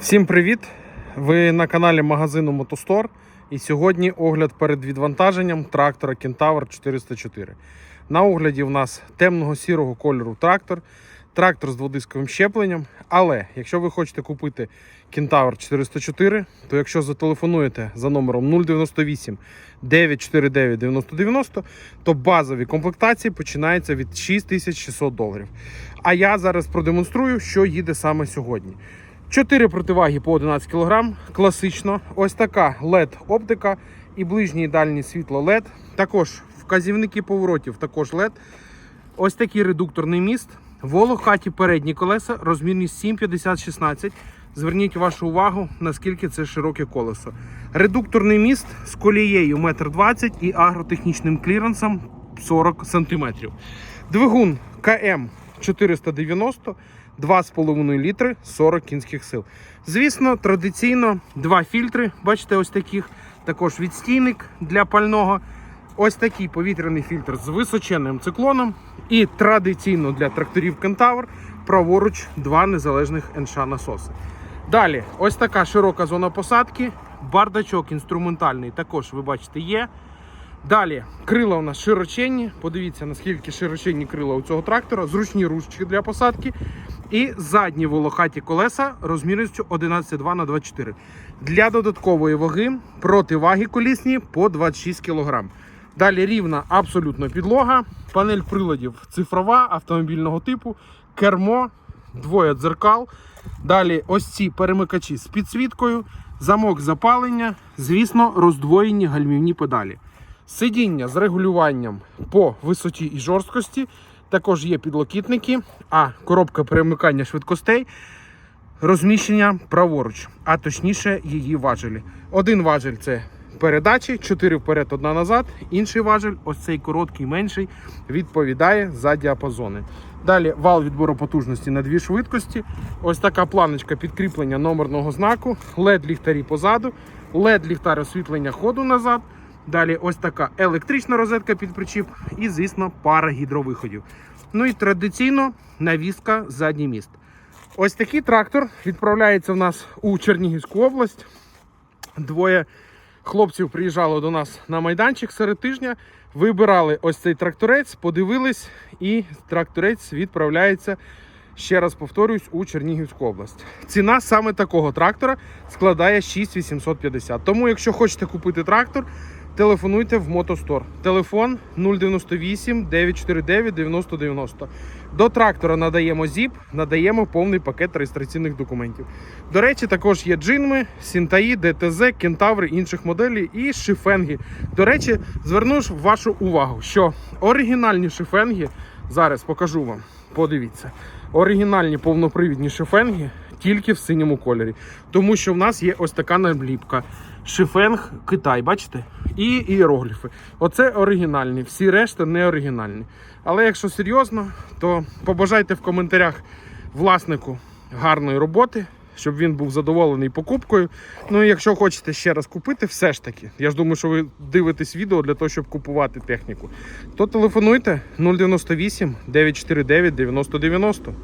Всім привіт! Ви на каналі магазину Мотостор. І сьогодні огляд перед відвантаженням трактора Кентавр 404. На огляді в нас темного сірого кольору трактор, трактор з дводисковим щепленням. Але якщо ви хочете купити Кентавр 404, то якщо зателефонуєте за номером 098 949 9090, то базові комплектації починаються від 6600 доларів. А я зараз продемонструю, що їде саме сьогодні. Чотири противаги по 11 кг, класично. Ось така LED оптика і ближнє і дальнє світло LED. Також вказівники поворотів, також LED. Ось такий редукторний міст. Волохаті передні колеса, розмірність 7,50-16. Зверніть вашу увагу, наскільки це широке колесо. Редукторний міст з колією 1,20 м і агротехнічним кліренсом 40 см. Двигун КМ 490, 2,5 літри 40 кінських сил. Звісно, традиційно два фільтри, бачите, ось таких. Також відстійник для пального. Ось такий повітряний фільтр з височенним циклоном. І традиційно для тракторів Кентавр праворуч два незалежних НШ насоси. Далі, ось така широка зона посадки. Бардачок інструментальний також, ви бачите, є. Далі крила у нас широченні. Подивіться, наскільки широченні крила у цього трактора, зручні ручки для посадки. І задні волохаті колеса розмірністю 11,2 на 24 Для додаткової ваги противаги колісні по 26 кг. Далі рівна абсолютно підлога, панель приладів цифрова автомобільного типу, кермо, двоє дзеркал. Далі ось ці перемикачі з підсвіткою, замок запалення, звісно, роздвоєні гальмівні педалі. Сидіння з регулюванням по висоті і жорсткості. Також є підлокітники, а коробка перемикання швидкостей розміщення праворуч, а точніше її важелі. Один важель це передачі, 4 вперед, одна назад. Інший важель, ось цей короткий, менший, відповідає за діапазони. Далі вал відбору потужності на дві швидкості. Ось така планочка підкріплення номерного знаку, led ліхтарі позаду, led ліхтар освітлення ходу назад. Далі ось така електрична розетка під причіп і, звісно, пара гідровиходів. Ну і традиційно навіска задній міст. Ось такий трактор відправляється в нас у Чернігівську область. Двоє хлопців приїжджало до нас на майданчик серед тижня. Вибирали ось цей тракторець, подивились, і тракторець відправляється. Ще раз повторюсь, у Чернігівську область. Ціна саме такого трактора складає 6850. Тому, якщо хочете купити трактор, телефонуйте в Мотостор. Телефон 098 949 9090. До трактора надаємо ЗІП, надаємо повний пакет реєстраційних документів. До речі, також є джинми, Сінтаї, ДТЗ, Кентаври інших моделей і шифенги. До речі, зверну вашу увагу, що оригінальні шифенги зараз покажу вам. Подивіться, оригінальні повнопривідні шифенги тільки в синьому кольорі. Тому що в нас є ось така наліпка. Шифенг Китай, бачите? І іерогліфи. Оце оригінальні, всі решта не оригінальні. Але якщо серйозно, то побажайте в коментарях власнику гарної роботи, щоб він був задоволений покупкою. Ну і якщо хочете ще раз купити, все ж таки, я ж думаю, що ви дивитесь відео для того, щоб купувати техніку, то телефонуйте 098 949 9090.